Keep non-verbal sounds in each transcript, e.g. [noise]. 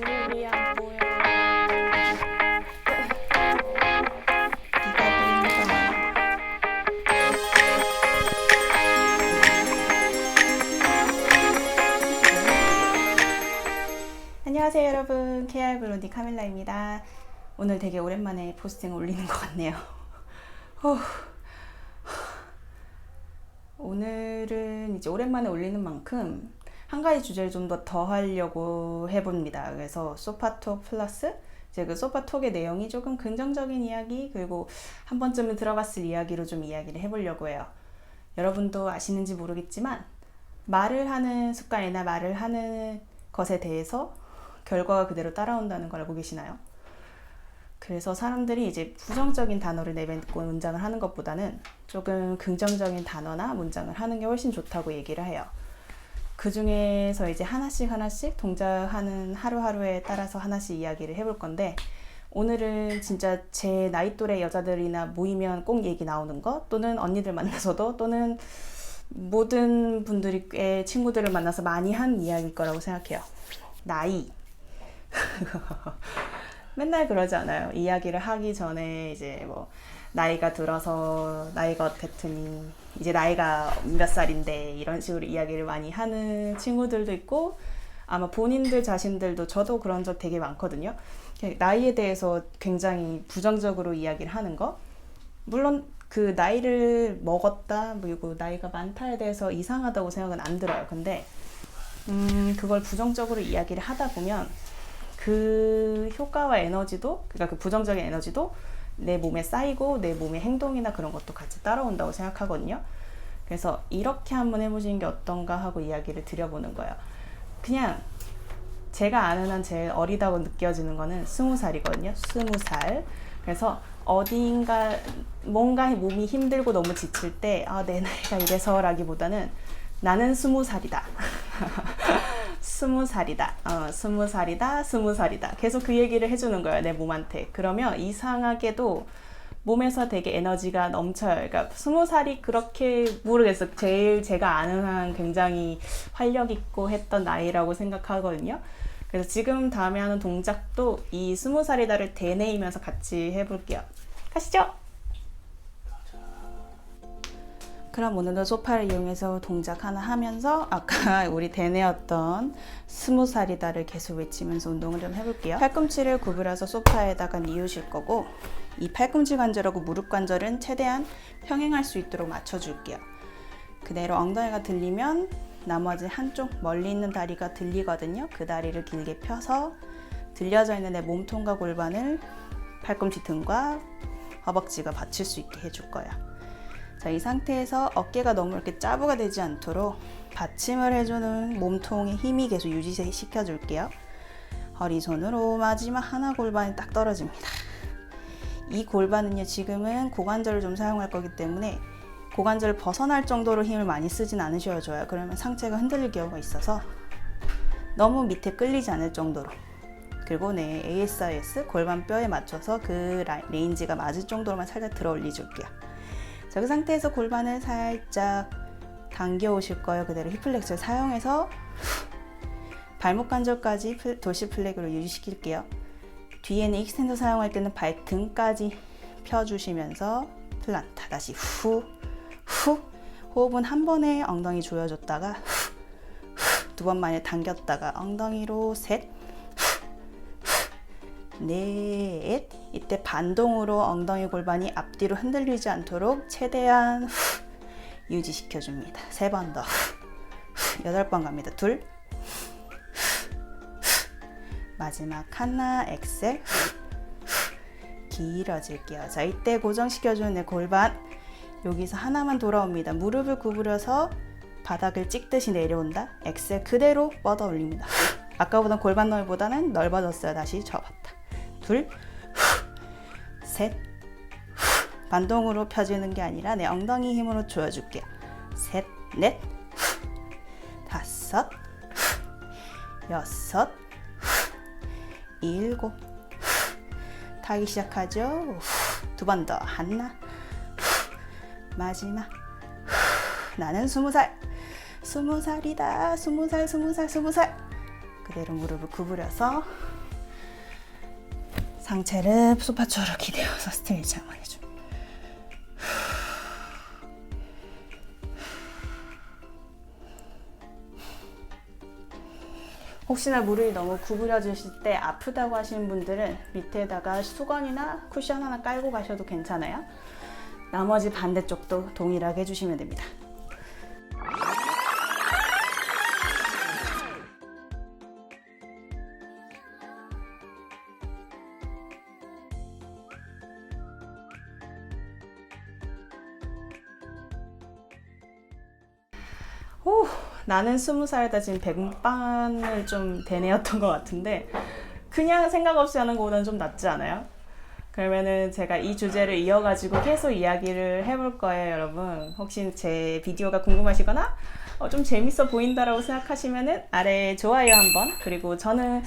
보여. 네가 보인다. 안녕하세요 여러분 KR 블론디 카밀라입니다. 오늘 되게 오랜만에 포스팅을 올리는 것 같네요. [laughs] 후. 오늘은 이제 오랜만에 올리는 만큼 한 가지 주제를 좀 더 더 하려고 해봅니다. 그래서 소파톡 플러스 이제 그 소파톡의 내용이 조금 긍정적인 이야기 그리고 한 번쯤은 들어봤을 이야기로 좀 이야기를 해보려고 해요. 여러분도 아시는지 모르겠지만 말을 하는 습관이나 말을 하는 것에 대해서 결과가 그대로 따라온다는 걸 알고 계시나요? 그래서 사람들이 이제 부정적인 단어를 내뱉고 문장을 하는 것보다는 조금 긍정적인 단어나 문장을 하는 게 훨씬 좋다고 얘기를 해요. 그 중에서 이제 하나씩 하나씩 동작하는 하루하루에 따라서 하나씩 이야기를 해볼 건데 오늘은 진짜 제 나이 또래 여자들이나 모이면 꼭 얘기 나오는 거 또는 언니들 만나서도 또는 모든 분들이 꽤 친구들을 만나서 많이 한 이야기일 거라고 생각해요. 나이. [laughs] 맨날 그러지 않아요. 이야기를 하기 전에 이제 뭐 나이가 들어서 나이가 어땠더니 이제 나이가 몇 살인데 이런 식으로 이야기를 많이 하는 친구들도 있고 아마 본인들 자신들도 저도 그런 적 되게 많거든요. 나이에 대해서 굉장히 부정적으로 이야기를 하는 거. 물론 그 나이를 먹었다 그리고 나이가 많다에 대해서 이상하다고 생각은 안 들어요. 근데 음, 그걸 부정적으로 이야기를 하다 보면 그 효과와 에너지도 그러니까 그 부정적인 에너지도 내 몸에 쌓이고 내 몸의 행동이나 그런 것도 같이 따라온다고 생각하거든요. 그래서 이렇게 한번 해보시는 게 어떤가 하고 이야기를 드려보는 거예요. 그냥 제가 아는 한 제일 어리다고 느껴지는 거는 스무 살이거든요. 스무 살. 그래서 어딘가 뭔가 몸이 힘들고 너무 지칠 때 아, 내 나이가 이래서라기보다는 나는 스무 살이다. 스무 살이다. 어, 스무 살이다. 스무 살이다. 계속 그 얘기를 해주는 거예요. 내 몸한테. 그러면 이상하게도 몸에서 되게 에너지가 넘쳐요. 그러니까 스무 살이 그렇게 모르겠어. 제일 제가 아는 한 굉장히 활력 있고 했던 나이라고 생각하거든요. 그래서 지금 다음에 하는 동작도 이 스무 살이다를 되뇌이면서 같이 해볼게요. 가시죠. 그럼 오늘도 소파를 이용해서 동작 하나 하면서 아까 [laughs] 우리 대내었던 스무 살이다를 계속 외치면서 운동을 좀 해볼게요. 팔꿈치를 구부려서 소파에다가 뉘우실 거고 이 팔꿈치 관절하고 무릎 관절은 최대한 평행할 수 있도록 맞춰줄게요. 그대로 엉덩이가 들리면 나머지 한쪽 멀리 있는 다리가 들리거든요. 그 다리를 길게 펴서 들려져 있는 내 몸통과 골반을 팔꿈치 등과 허벅지가 받칠 수 있게 해줄 거예요. 자, 이 상태에서 어깨가 너무 이렇게 짜부가 되지 않도록 받침을 해주는 몸통의 힘이 계속 유지시켜 줄게요. 허리손으로 마지막 하나 골반이 딱 떨어집니다. 이 골반은요, 지금은 고관절을 좀 사용할 거기 때문에 고관절을 벗어날 정도로 힘을 많이 쓰진 않으셔야 좋아요. 그러면 상체가 흔들릴 경우가 있어서 너무 밑에 끌리지 않을 정도로 그리고 내 ASIS 골반 뼈에 맞춰서 그 레인지가 맞을 정도로만 살짝 들어 올려 줄게요. 자, 그 상태에서 골반을 살짝 당겨 오실 거예요. 그대로 힙플렉스를 사용해서 발목 관절까지 돌시 플렉으로 유지시킬게요. 뒤에는 익스텐더 사용할 때는 발등까지 펴주시면서 플란타 다시 후, 후 호흡은 한 번에 엉덩이 조여줬다가 후, 후, 두 번 만에 당겼다가 엉덩이로 셋, 넷 이때 반동으로 엉덩이 골반이 앞뒤로 흔들리지 않도록 최대한 후, 유지시켜 줍니다. 세 번 더. 여덟 번 갑니다. 둘. 마지막 하나 엑셀. 길어질게요. 자, 이때 고정시켜 주는 내 골반 여기서 하나만 돌아옵니다. 무릎을 구부려서 바닥을 찍듯이 내려온다. 엑셀 그대로 뻗어 올립니다. 아까보다 골반 넓이보다는 넓어졌어요. 다시 접었다. 둘, 셋, 반동으로 펴지는 게 아니라 내 엉덩이 힘으로 조여줄게요. 셋, 넷, 다섯, 여섯, 일곱. 타기 시작하죠. 두 번 더. 하나, 마지막. 나는 스무 살. 스무 살이다. 스무 살, 스무 살, 스무 살. 그대로 무릎을 구부려서 상체를 소파처럼 기대어서 스트레칭 한번 해줘. 혹시나 무릎이 너무 구부려지실 때 아프다고 하시는 분들은 밑에다가 수건이나 쿠션 하나 깔고 가셔도 괜찮아요. 나머지 반대쪽도 동일하게 해주시면 됩니다. 오, 나는 스무 살다 지금 백빵을 좀 대내었던 것 같은데 그냥 생각 없이 하는 것보다는 좀 낫지 않아요? 그러면은 제가 이 주제를 이어가지고 계속 이야기를 해볼 거예요, 여러분. 혹시 제 비디오가 궁금하시거나 어, 좀 재밌어 보인다라고 생각하시면은 아래 좋아요 한번 그리고 저는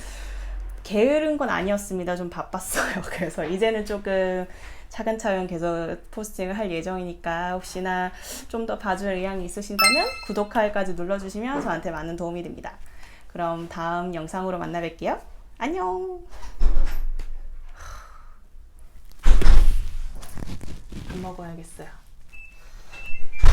게으른 건 아니었습니다. 좀 바빴어요. [laughs] 그래서 이제는 조금 차근차근 계속 포스팅을 할 예정이니까 혹시나 좀 더 봐줄 의향이 있으신다면 구독하기까지 눌러주시면 저한테 많은 도움이 됩니다. 그럼 다음 영상으로 만나 뵐게요. 안녕! 밥 먹어야겠어요.